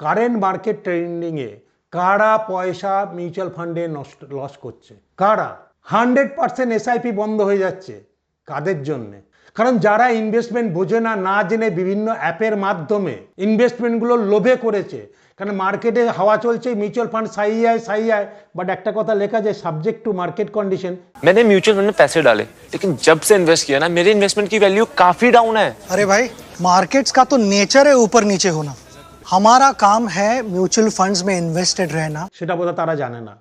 Current market ট্রেন্ডিংয়ে কারা পয়সা mutual ফান্ডে নষ্ট লস করছে কারা হান্ড্রেড পার্সেন্ট এসআইপি বন্ধ হয়ে যাচ্ছে কাদের জন্যে কারণ যারা ইনভেস্টমেন্ট বোঝে না না জেনে বিভিন্ন অ্যাপের মাধ্যমে ইনভেস্টমেন্টগুলো লোভে করেছে কারণ মার্কেটে হাওয়া চলছে মিউচুয়াল ফান্ড সাই আয় সাই আয় বাট একটা কথা লেখা যায় সাবজেক্ট টু মার্কেট কন্ডিশন मैंने म्यूचुअल फंड में पैसे डाले लेकिन जब से इन्वेस्ट किया ना मेरे इन्वेस्टमेंट की वैल्यू काफी डाउन है अरे भाई मार्केट्स का तो नेचर है ऊपर नीचे होना হামারা কাম হ্যাঁ মিউচুয়াল ফান্ডস মে ইনভেস্টেড রেনা সেটা বোধহয় তারা জানে না।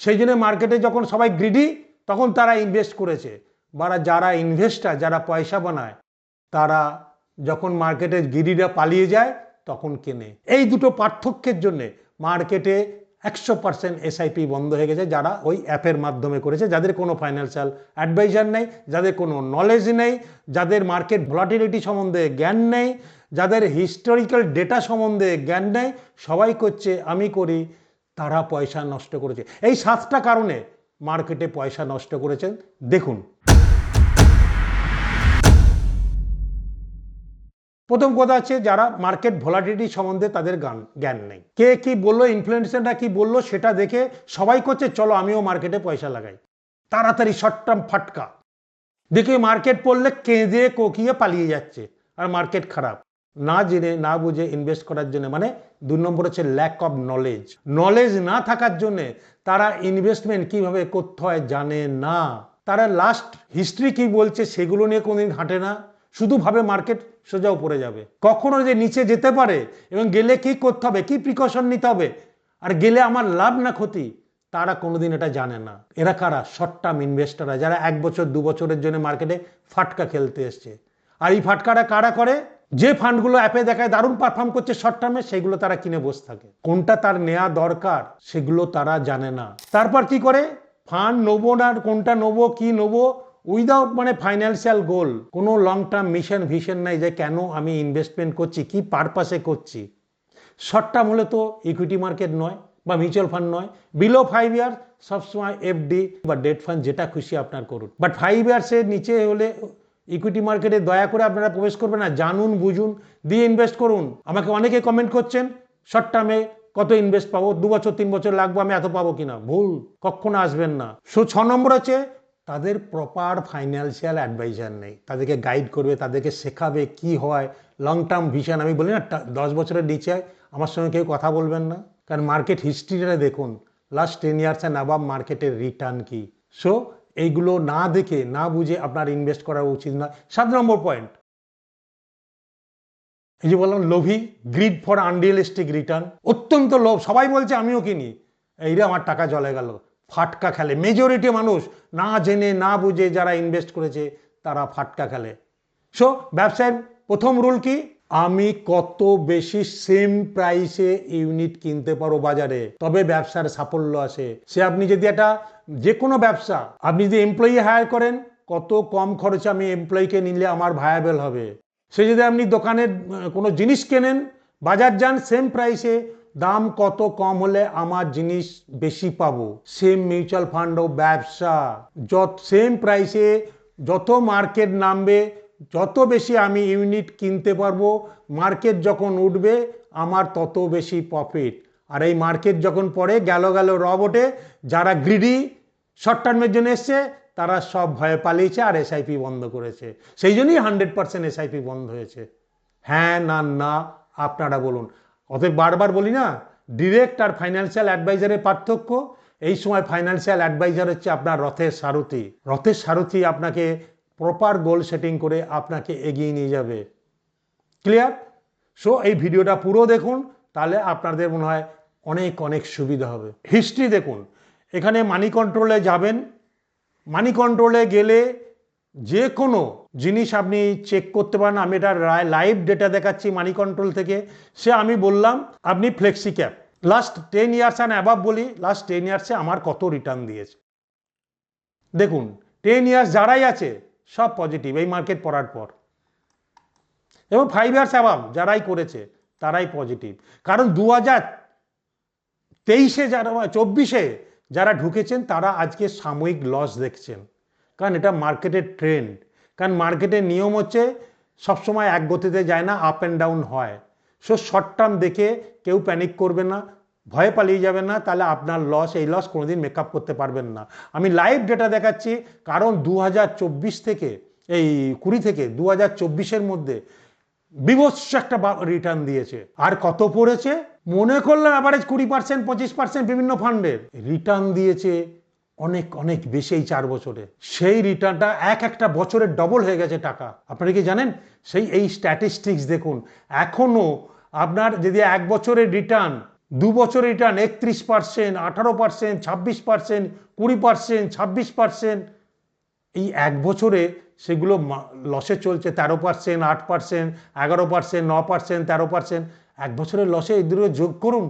সেই জন্য মার্কেটে যখন সবাই গ্রিডি তখন তারা ইনভেস্ট করেছে। বা যারা ইনভেস্টার যারা পয়সা বানায়, তারা যখন মার্কেটের গিরিরা পালিয়ে যায়, তখন কেনে। এই দুটো পার্থক্যের জন্যে মার্কেটে একশো পার্সেন্ট এসআইপি বন্ধ হয়ে গেছে, যারা ওই অ্যাপের মাধ্যমে করেছে, যাদের কোনো ফাইন্যান্সিয়াল অ্যাডভাইজার নেই, যাদের কোনো নলেজ নেই, যাদের মার্কেট ভলাটিলিটি সম্বন্ধে জ্ঞান নেই যাদের হিস্টোরিক্যাল ডেটা সম্বন্ধে জ্ঞান নেই, সবাই করছে, আমি করি, তারা পয়সা নষ্ট করেছে। এই সাতটা কারণে মার্কেটে পয়সা নষ্ট করেছেন। দেখুন। প্রথম কথা হচ্ছে যারা মার্কেট ভলাটিলিটি সম্বন্ধে তাদের গান জ্ঞান নেই। কে কি বলল ইনফ্লুয়েন্সাররা কি বলল, সেটা দেখে সবাই করছে, চলো আমিও মার্কেটে পয়সা লাগাই। তাড়াতাড়ি শর্ট টার্ম ফাটকা। দেখে মার্কেট পড়লে কেঁদে, কোকিয়ে পালিয়ে যাচ্ছে। আর মার্কেট খারাপ। না জেনে, না বুঝে ইনভেস্ট করার জন্য মানে দু নম্বর হচ্ছে ল্যাক অফ নলেজ নলেজ না থাকার জন্য তারা ইনভেস্টমেন্ট কীভাবে করতে হয় জানে না। তারা লাস্ট হিস্ট্রি কি বলছে সেগুলো নিয়ে কোনোদিন হাঁটে না। শুধু ভাবে মার্কেট সোজা উপরে যাবে। কখনো যে নিচে যেতে পারে এবং গেলে কি করতে হবে, কি প্রিকশন নিতে হবে, আর গেলে আমার লাভ না ক্ষতি, তারা কোনোদিন এটা জানে না। এরা কারা? শর্ট টার্ম ইনভেস্টাররা যারা এক বছর, দু বছরের জন্য মার্কেটে ফাটকা খেলতে এসছে। আর এই ফাটকাটা কারা করে? যে ফান্ডগুলো অ্যাপে দেখায় দারুণ পারফর্ম করছে শর্ট টার্মে সেগুলো তারা কিনে বসে থাকে। কোনটা তার নেওয়া দরকার, সেগুলো তারা জানে না। তারপর কি করে? ফান্ড নেব না কোনটা নেব, কি নেব? উইদাউট মানে ফাইন্যান্সিয়াল গোল কোনো লং টার্ম মিশন ভিশন নাই যে কেন আমি ইনভেস্টমেন্ট করছি, কি পারপাসে করছি। শর্ট টার্ম হলে তো ইকুইটি মার্কেট নয় বা মিউচুয়াল ফান্ড নয়। বিলো ফাইভ ইয়ার সবসময় এফডি বা ডেট ফান্ড যেটা খুশি আপনার করুন। বাট ফাইভ ইয়ার্সের নিচে হলে ইকুইটি মার্কেটে দয়া করে আপনারা প্রবেশ করবেন না, জানুন, বুঝুন, দিয়ে ইনভেস্ট করুন। আমাকে অনেকে কমেন্ট করছেন শর্ট টার্মে কত ইনভেস্ট পাবো, দু বছর, তিন বছর লাগবে, আমি এত পাবো কিনা? ভুল, কখনো আসবেন না। সো, ছ নম্বর হচ্ছে, তাদের প্রপার ফাইন্যান্সিয়াল অ্যাডভাইজার নেই। তাদেরকে গাইড করবে, তাদেরকে শেখাবে কি হয় লং টার্ম ভিশন আমি বলি না দশ বছরের নিচে, আমার সঙ্গে কেউ কথা বলবেন না। কারণ মার্কেট হিস্ট্রিটা দেখুন last ten years and above মার্কেটের রিটার্ন কি? সো এইগুলো না দেখে, না বুঝে আপনার ইনভেস্ট করা উচিত নয় সাত নম্বর পয়েন্ট এই যে বললাম, লোভি গ্রিড ফর আনরিয়েলিস্টিক রিটার্ন অত্যন্ত লোভ, সবাই বলছে, আমিও কিনি। এইরে আমার টাকা জলে গেল, ফাটকা খেলে। মেজরিটি মানুষ, না জেনে, না বুঝে যারা ইনভেস্ট করেছে, তারা ফাটকা খেলে। সো ব্যবসায়ের প্রথম রুল কি? আমি কত বেশি সেম প্রাইসে ইউনিট কিনতে পারো বাজারে? তবে ব্যবসার সাফল্য আসে সে আপনি যদি একটা যে কোনো ব্যবসা, আপনি যদি এমপ্লয়ি হায়ার করেন, কত কম খরচে আমি এমপ্লয়িকে নিলে আমার ভায়াবেল হবে? সে যদি আপনি দোকানের কোনো জিনিস কেনেন, বাজার যান সেম প্রাইসে দাম কত কম হলে আমার জিনিস বেশি পাবো? সেম মিউচুয়াল ফান্ড ও ব্যবসা। যত সেম প্রাইসে যত মার্কেট নামবে যত বেশি আমি ইউনিট কিনতে পারব, মার্কেট যখন উঠবে, আমার তত বেশি প্রফিট আর এই মার্কেট যখন পড়ে, গেল গেল রবটে যারা গ্রিডি শর্ট টার্মের জন্য এসছে, তারা সব ভয়ে পালিয়েছে আর এসআইপি বন্ধ করেছে। সেই জন্যই হান্ড্রেড পার্সেন্ট এসআইপি বন্ধ হয়েছে। হ্যাঁ না না, আপনারা বলুন। অতএব বারবার বলি না ডিরেক্ট আর ফাইন্যান্সিয়াল অ্যাডভাইজারের পার্থক্য। এই সময় ফাইন্যান্সিয়াল অ্যাডভাইজার হচ্ছে আপনার রথের সারথি। রথের সারথি আপনাকে প্রপার গোল সেটিং করে আপনাকে এগিয়ে নিয়ে যাবে। ক্লিয়ার সো এই ভিডিওটা পুরো দেখুন, তাহলে আপনাদের মনে হয় অনেক অনেক সুবিধা হবে। হিস্ট্রি দেখুন। এখানে মানি কন্ট্রোলে যাবেন। মানি কন্ট্রোলে গেলে যে কোনো জিনিস আপনি চেক করতে পারেন। আমি এটা লাইভ ডেটা দেখাচ্ছি মানি কন্ট্রোল থেকে। সে আমি বললাম, আপনি flexi cap last ten years and above বলি লাস্ট টেন ইয়ার্সে আমার কত রিটার্ন দিয়েছে। দেখুন টেন ইয়ার্স যারাই আছে সব পজিটিভ এই মার্কেট পড়ার পর। এবং ফাইভ ইয়ার্স অ্যাবাভ যারাই করেছে, তারাই পজিটিভ কারণ দু হাজার তেইশে যারা চব্বিশে যারা ঢুকেছেন, তারা আজকে সাময়িক লস দেখছেন। কারণ এটা মার্কেটের ট্রেন্ড কারণ মার্কেটের নিয়ম হচ্ছে, সবসময় এক গতিতে যায় না আপ অ্যান্ড ডাউন হয়। সো শর্ট টার্ম দেখে কেউ প্যানিক করবে না ভয়ে পালিয়ে যাবে না, তাহলে আপনার লস এই লস কোনোদিন মেকআপ করতে পারবেন না। আমি লাইভ ডেটা দেখাচ্ছি, কারণ দু হাজার চব্বিশ থেকে, এই কুড়ি থেকে দু হাজার মধ্যে বিভৎস একটা রিটার্ন দিয়েছে। আর কত পড়েছে? মনে করলাম অ্যাভারেজ কুড়ি পার্সেন্ট পঁচিশ পার্সেন্ট বিভিন্ন ফান্ডের রিটার্ন দিয়েছে অনেক অনেক বেশি এই চার বছরে। সেই রিটার্নটা এক একটা বছরের ডবল হয়ে গেছে টাকা। আপনারা কি জানেন? সেই, এই স্ট্যাটিস্টিক্স দেখুন। এখনও আপনার যদি এক বছরের রিটার্ন দু বছরের রিটার্ন একত্রিশ পার্সেন্ট আঠারো পার্সেন্ট ছাব্বিশ পার্সেন্ট কুড়ি পার্সেন্ট ছাব্বিশ পার্সেন্ট এই এক বছরে সেগুলো লসে চলছে তেরো পার্সেন্ট আট পার্সেন্ট এগারো পার্সেন্ট ন পার্সেন্ট তেরো পার্সেন্ট এক বছরের লসে এই দুটো যোগ করুন।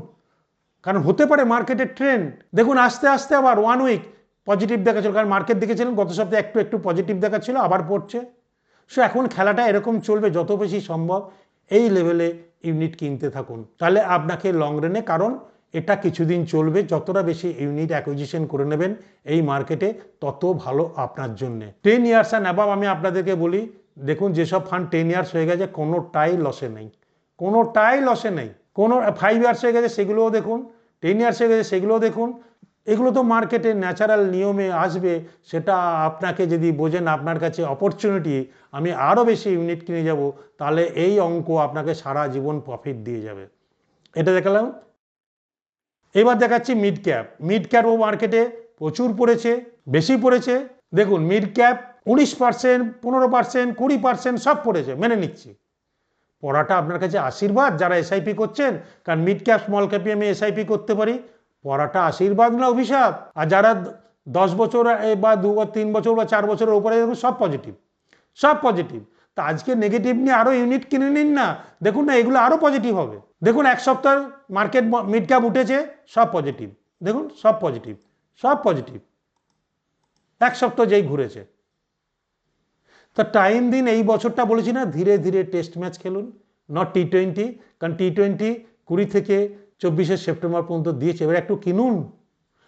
কারণ হতে পারে মার্কেটের ট্রেন্ড দেখুন, আস্তে আস্তে আবার ওয়ান উইক পজিটিভ দেখাচ্ছিল। কারণ মার্কেট দেখেছিলেন, গত সপ্তাহে একটু একটু পজিটিভ দেখাচ্ছিল, আবার পড়ছে। সো এখন খেলাটা এরকম চলবে, যত বেশি সম্ভব এই লেভেলে ইউনিট কিনতে থাকুন। তাহলে আপনাকে লং রানে কারণ এটা কিছুদিন চলবে, যতটা বেশি ইউনিট অ্যাকুইজিশন করে নেবেন এই মার্কেটে তত ভালো আপনার জন্য। টেন ইয়ার্স অ্যান্ড অ্যাবাব আমি আপনাদেরকে বলি, দেখুন যেসব ফান্ড টেন ইয়ার্স হয়ে গেছে, কোনোটাই লসে নেই। কোনোটাই লসে নেই। কোনো ফাইভ ইয়ার্স হয়ে গেছে, সেগুলোও দেখুন। টেন ইয়ার্স হয়ে গেছে, সেগুলোও দেখুন। এগুলো তো মার্কেটে ন্যাচারাল নিয়মে আসবে, সেটা আপনাকে যদি বোঝেন আপনার কাছে অপরচুনিটি আমি আরও বেশি ইউনিট কিনে যাব, তাহলে এই অঙ্ক আপনাকে সারা জীবন প্রফিট দিয়ে যাবে। এটা দেখালাম। এবার দেখাচ্ছি মিড ক্যাপ মিড ক্যাপও মার্কেটে প্রচুর পড়েছে, বেশি পড়েছে। দেখুন মিড ক্যাপ উনিশ পার্সেন্ট পনেরো পার্সেন্ট কুড়ি পার্সেন্ট সব পড়েছে, মেনে নিচ্ছি। পড়াটা আপনার কাছে আশীর্বাদ, যারা এসআইপি করছেন, কারণ মিড ক্যাপ স্মল ক্যাপে আমি এসআইপি করতে পারি। পড়াটা আশীর্বাদ না অভিশাপ? আর যারা দশ বছর বা দু বা তিন বছর বা চার বছরের উপরে দেখুন সব পজিটিভ সব পজিটিভ তা আজকে নেগেটিভ নিয়ে আরও ইউনিট কিনে নিন না। দেখুন না, এগুলো আরও পজিটিভ হবে। দেখুন, এক সপ্তাহ মার্কেট মিড ক্যাপ উঠেছে, সব পজিটিভ দেখুন, সব পজিটিভ সব পজিটিভ এক সপ্তাহ যেই ঘুরেছে। তা টাইম দিন, এই বছরটা বলেছি না, ধীরে ধীরে টেস্ট ম্যাচ খেলুন। নট টি টোয়েন্টি কারণ টি টোয়েন্টি কুড়ি থেকে চব্বিশে সেপ্টেম্বর পর্যন্ত দিয়েছে। এবার একটু কিনুন।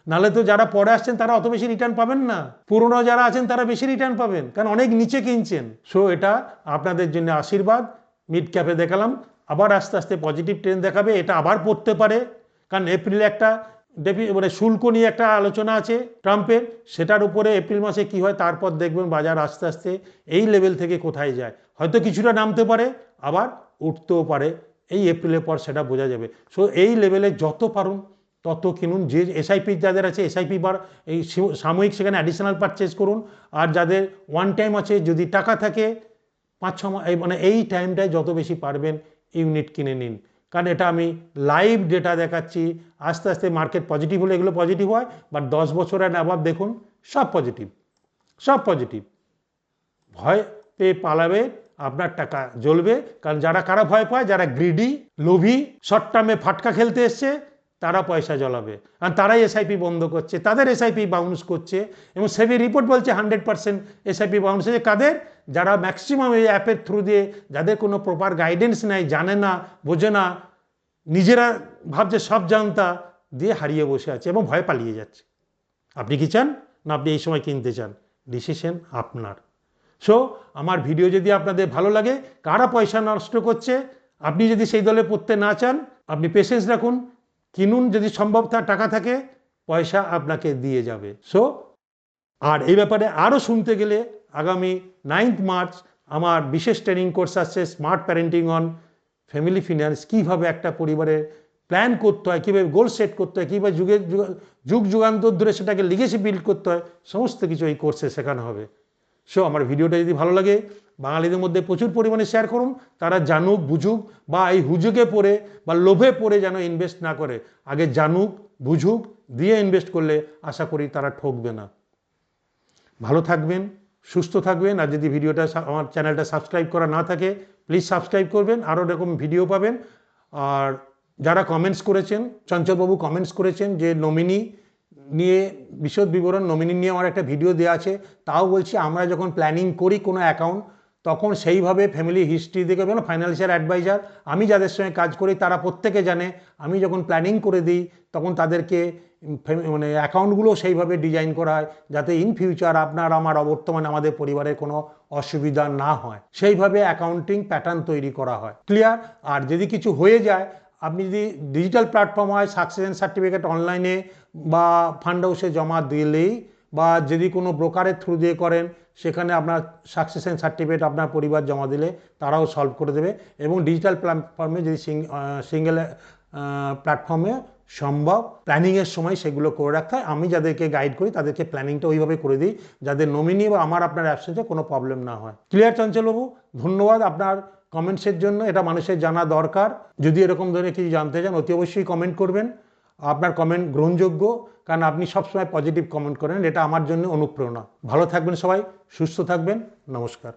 নাহলে তো যারা পরে আসছেন, তারা অত বেশি রিটার্ন পাবেন না। পুরনো যারা আছেন, তারা বেশি রিটার্ন পাবেন। কারণ অনেক নিচে কিনছেন। সো এটা আপনাদের জন্য আশীর্বাদ। মিড ক্যাপে দেখালাম। আবার আস্তে আস্তে পজিটিভ ট্রেন দেখাবে। এটা আবার পড়তে পারে। কারণ এপ্রিলে একটা ডেপি মানে শুল্ক নিয়ে একটা আলোচনা আছে ট্রাম্পের সেটার উপরে এপ্রিল মাসে কি হয়, তারপর দেখবেন বাজার আস্তে আস্তে এই লেভেল থেকে কোথায় যায়। হয়তো কিছুটা নামতে পারে, আবার উঠতেও পারে। এই এপ্রিলের পর সেটা বোঝা যাবে। সো এই লেভেলে যত পারুন, তত কিনুন। যে এসআইপি যাদের আছে এসআইপি বার এই সাময়িক সেখানে অ্যাডিশনাল পারচেস করুন। আর যাদের ওয়ান টাইম আছে, যদি টাকা থাকে, পাঁচ, ছ মানে এই টাইমটায় যত বেশি পারবেন ইউনিট কিনে নিন। কারণ এটা আমি লাইভ ডেটা দেখাচ্ছি। আস্তে আস্তে মার্কেট পজিটিভ হলে এগুলো পজিটিভ হয় বাট দশ বছরের অ্যাভাব দেখুন, সব পজিটিভ সব পজিটিভ ভয় পেয়ে পালাবে আপনার টাকা জ্বলবে। কারণ যারা কারা ভয় পায়, যারা গ্রিডি লোভী শর্ট টার্মে ফাটকা খেলতে এসছে, তারা পয়সা জ্বলাবে। আর তারাই এসআইপি বন্ধ করছে, তাদের এসআইপি বাউন্স করছে এবং সেবি রিপোর্ট বলছে হান্ড্রেড পার্সেন্ট এসআইপি বাউন্স হয়েছে। কাদের? যারা ম্যাক্সিমাম এই অ্যাপের থ্রু দিয়ে যাদের কোনো প্রপার গাইডেন্স নেই, জানে না, বোঝে না, নিজেরা ভাবছে সব জানতা, দিয়ে হারিয়ে বসে আছে এবং ভয় পালিয়ে যাচ্ছে। আপনি কি চান? না, আপনি এই সময় কিনতে চান। ডিসিশন আপনার। সো আমার ভিডিও যদি আপনাদের ভালো লাগে, কারা পয়সা নষ্ট করছে, আপনি যদি সেই দলে পড়তে না চান, আপনি পেশেন্স রাখুন। কিনুন যদি সম্ভব তার টাকা থাকে, পয়সা আপনাকে দিয়ে যাবে। সো আর এই ব্যাপারে আরও শুনতে গেলে আগামী নাইন্থ মার্চ আমার বিশেষ ট্রেনিং কোর্স আসছে smart parenting on family finance কীভাবে একটা পরিবারের প্ল্যান করতে হয়, কীভাবে গোল সেট করতে হয়, কীভাবে যুগের যুগ- যুগ যুগান্তর ধরে সেটাকে লিগেসি বিল্ড করতে হয়, সমস্ত কিছু এই কোর্সে শেখানো হবে। সো আমার ভিডিওটা যদি ভালো লাগে, বাঙালিদের মধ্যে প্রচুর পরিমাণে শেয়ার করুন, তারা জানুক, বুঝুক, বা এই হুজুগে পড়ে, বা লোভে পড়ে যেন ইনভেস্ট না করে। আগে জানুক, বুঝুক, দিয়ে ইনভেস্ট করলে আশা করি তারা ঠকবে না। ভালো থাকবেন, সুস্থ থাকবেন, আর যদি ভিডিওটা আমার চ্যানেলটা সাবস্ক্রাইব করা না থাকে প্লিজ সাবস্ক্রাইব করবেন, আরও এরকম ভিডিও পাবেন। আর যারা কমেন্টস করেছেন, চঞ্চলবাবু কমেন্টস করেছেন যে নমিনি নিয়ে বিশদ বিবরণ নমিনি নিয়ে আমার একটা ভিডিও দেওয়া আছে, তাও বলছি আমরা যখন প্ল্যানিং করি কোনো অ্যাকাউন্ট তখন সেইভাবে ফ্যামিলি হিস্ট্রি দেখে বলো ফাইন্যান্সিয়াল অ্যাডভাইজার আমি যাদের সঙ্গে কাজ করি তারা প্রত্যেকে জানে, আমি যখন প্ল্যানিং করে দিই, তখন তাদেরকে মানে অ্যাকাউন্টগুলো সেইভাবে ডিজাইন করা হয়, যাতে ইন ফিউচার আপনার, আমার, অবর্তমানে আমাদের পরিবারের কোনো অসুবিধা না হয়। সেইভাবে অ্যাকাউন্টিং প্যাটার্ন তৈরি করা হয়। ক্লিয়ার আর যদি কিছু হয়ে যায় আপনি যদি ডিজিটাল প্ল্যাটফর্ম হয় সাকসেশন সার্টিফিকেট অনলাইনে বা ফান্ড হাউসে জমা দিলেই বা যদি কোনো ব্রোকারের থ্রু দিয়ে করেন, সেখানে আপনার সাকসেশন সার্টিফিকেট আপনার পরিবার জমা দিলে তারাও সলভ করে দেবে এবং ডিজিটাল প্ল্যাটফর্মে যদি সিঙ্গেল প্ল্যাটফর্মে সম্ভব প্ল্যানিংয়ের সময় সেগুলো করে রাখতে হয়। আমি যাদেরকে গাইড করি, তাদেরকে প্ল্যানিংটা ওইভাবে করে দিই, যাদের নমিনি বা আমার আপনার অ্যাবসেন্সে কোনো প্রবলেম না হয়। ক্লিয়ার চঞ্চলবাবু, ধন্যবাদ আপনার কমেন্টসের জন্য এটা মানুষের জানা দরকার। যদি এরকম ধরনের কিছু জানতে চান, অতি অবশ্যই কমেন্ট করবেন। আপনার কমেন্ট গ্রহণযোগ্য, কারণ আপনি সবসময় পজিটিভ কমেন্ট করেন, এটা আমার জন্য অনুপ্রেরণা। ভালো থাকবেন সবাই, সুস্থ থাকবেন, নমস্কার।